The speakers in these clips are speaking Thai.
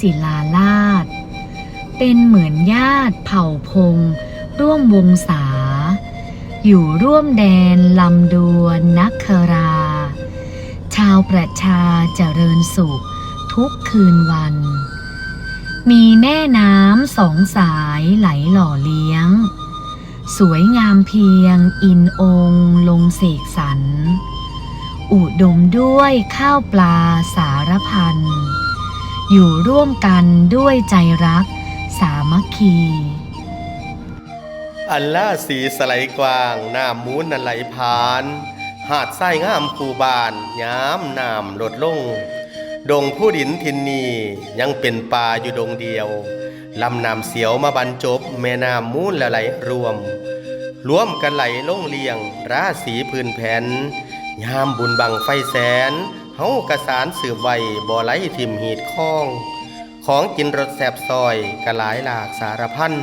ศิลาลาดเป็นเหมือนญาติเผ่าพง ร่วมวงศา อยู่ร่วมแดนลำดวนนักครา ชาวประชาเจริญสุขทุกคืนวัน มีแม่น้ำสองสายไหลหล่อเลี้ยง สวยงามเพียงอินองลงเสกสรรอุดมด้วยข้าวปลาสารพัน อยู่ร่วมกันด้วยใจรัก สามัคคี อันล่าสีสไลกวางน้ำมูนนันไหลผ่าน หาดทรายงามคูบานย้ำน้ำลดลง ดงผู้ดินทินนียังเป็นป่าอยู่ดงเดียวลำน้ำเสียวมาบรรจบ แม่น้ำมูนละไหลรวม รวมกันไหลลงเลียง ราศีพื้นแผ่นยามบุญบังไฟแสน เฮากระสารสืบไวบ่ไหลทิมหีดข้อง ของกินรสแสบซอยกระหลายหลากสารพัน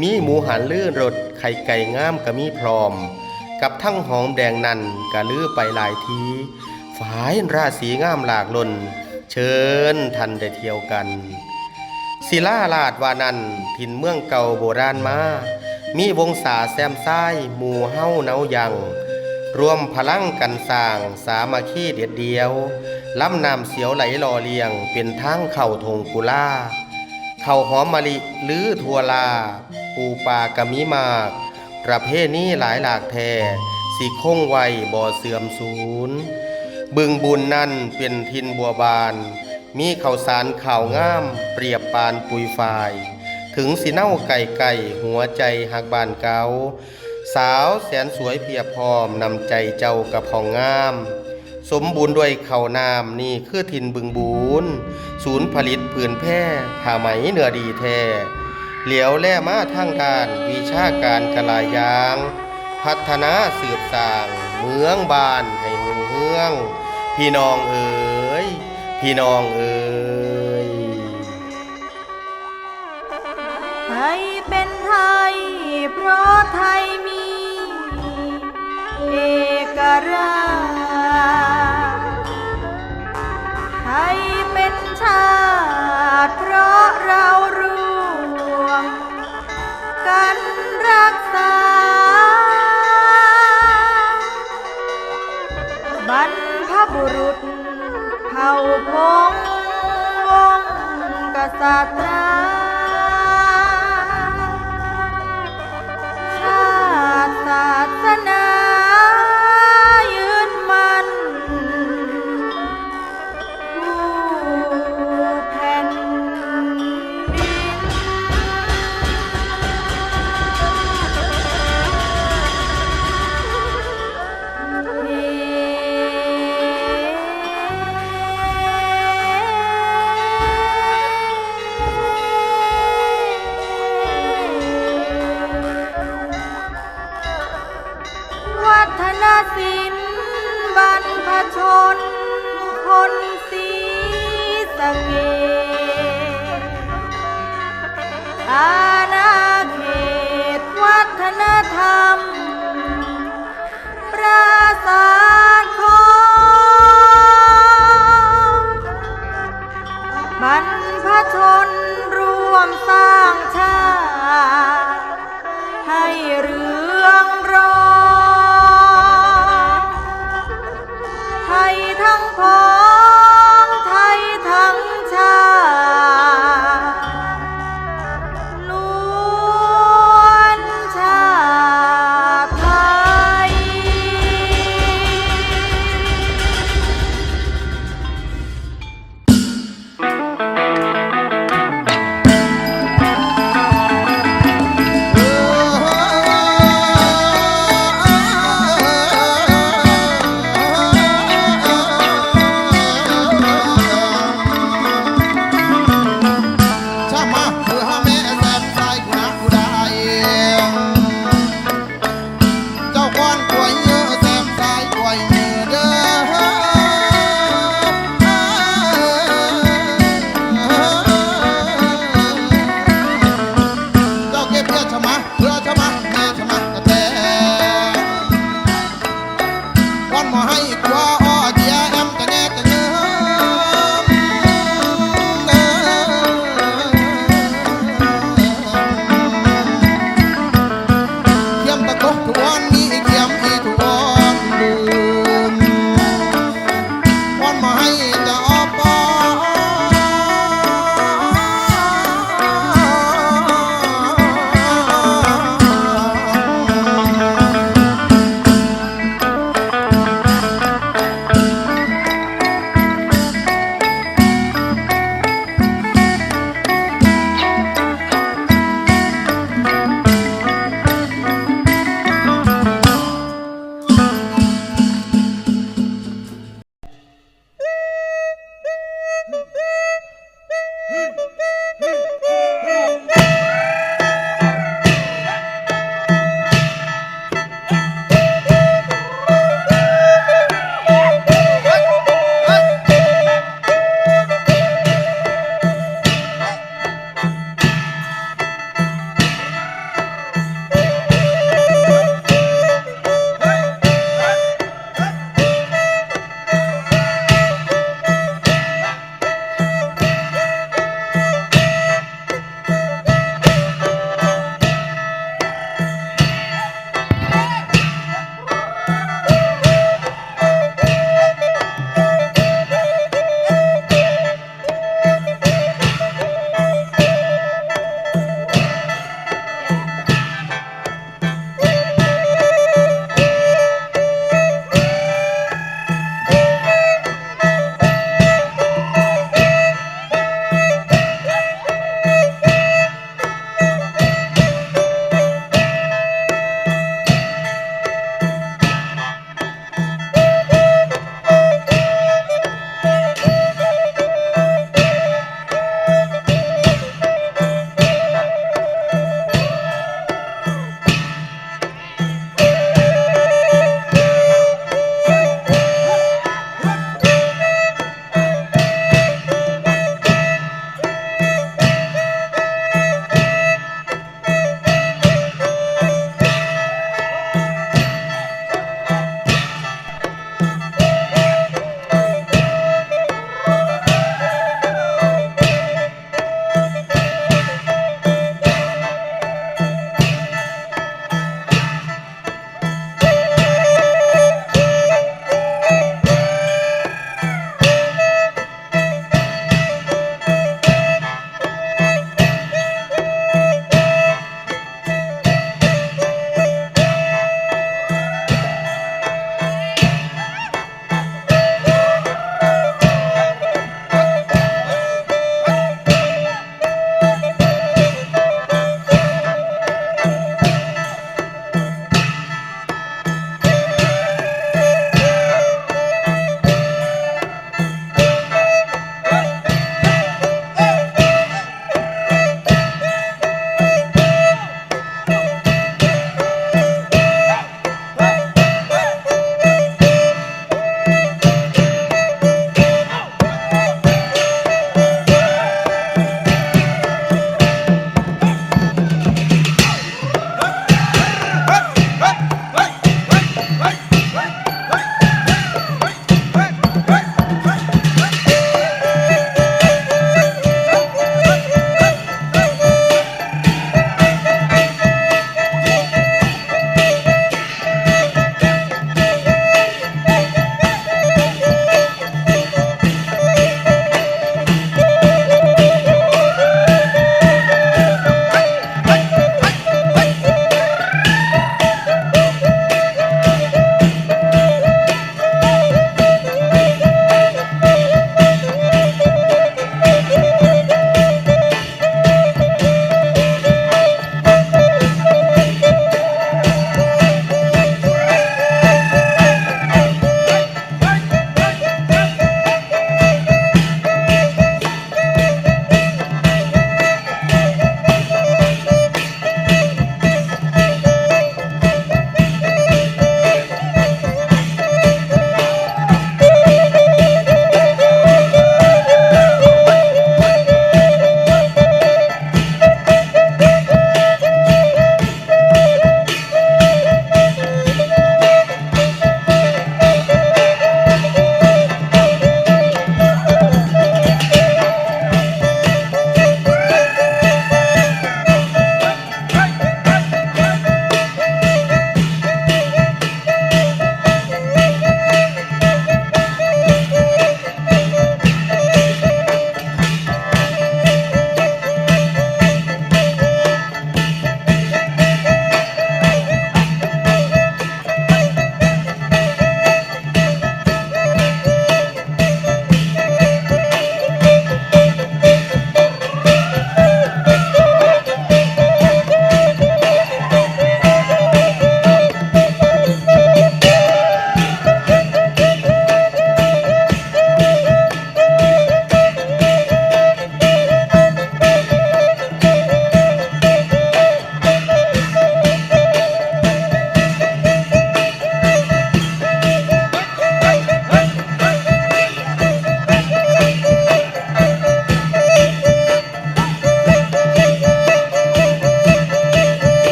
มีหมูหันลื่นรสไข่ไก่งามกะมีพร้อม กับทั้งหอมแดงนันกะลือไปหลายทีฝายราศีงามหลากลน เชิญทันได้เที่ยวกันศิลาลาดวานันทิ่นเมืองเก่าโบราณมา มีวงศาแซมซ้ายหมู่เฮ้าเนายัง รวมพลังกันสร้างสามัคคีเดียดเดียวลำน้ำเสียวไหลหล่อเลียง เป็นทางเข่าทงกุล่าเข่าหอมมะลิหรือทัวลา ปูปลากะมีมาก ประเภทนี้หลายหลากแท่สิคงไวบ่อเสื่อมสูญบึงบุญนั่นเป็นทินบัวบาน มีข้าวสารข่าวงาม เปรียบปานปุยฝาย ถึงสิเน่าไก่ไก่หัวใจหักบานเกา สาวแสนสวยเพียบพร้อมนำใจเจ้ากระพองงาม สมบูรณ์ด้วยเขานามนี่คือทินบึงบูนศูนย์ผลิตผืนแพร่ผ้าไหมเนื้อดีแท้เหลียวแล่มาทางด้านวิชาการกลายาง พัฒนาสืบสร้าง เมืองบานให้หุ่งเฮือง พี่น้องเอ๋ยพี่น้องเอ๋ ราะไทยมี เอกราชไทยเป็นชาติ เพราะเรารวมกันรักษา บรรพบุรุษเผ่าพงวงกษัตรา Ah,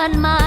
เกินมา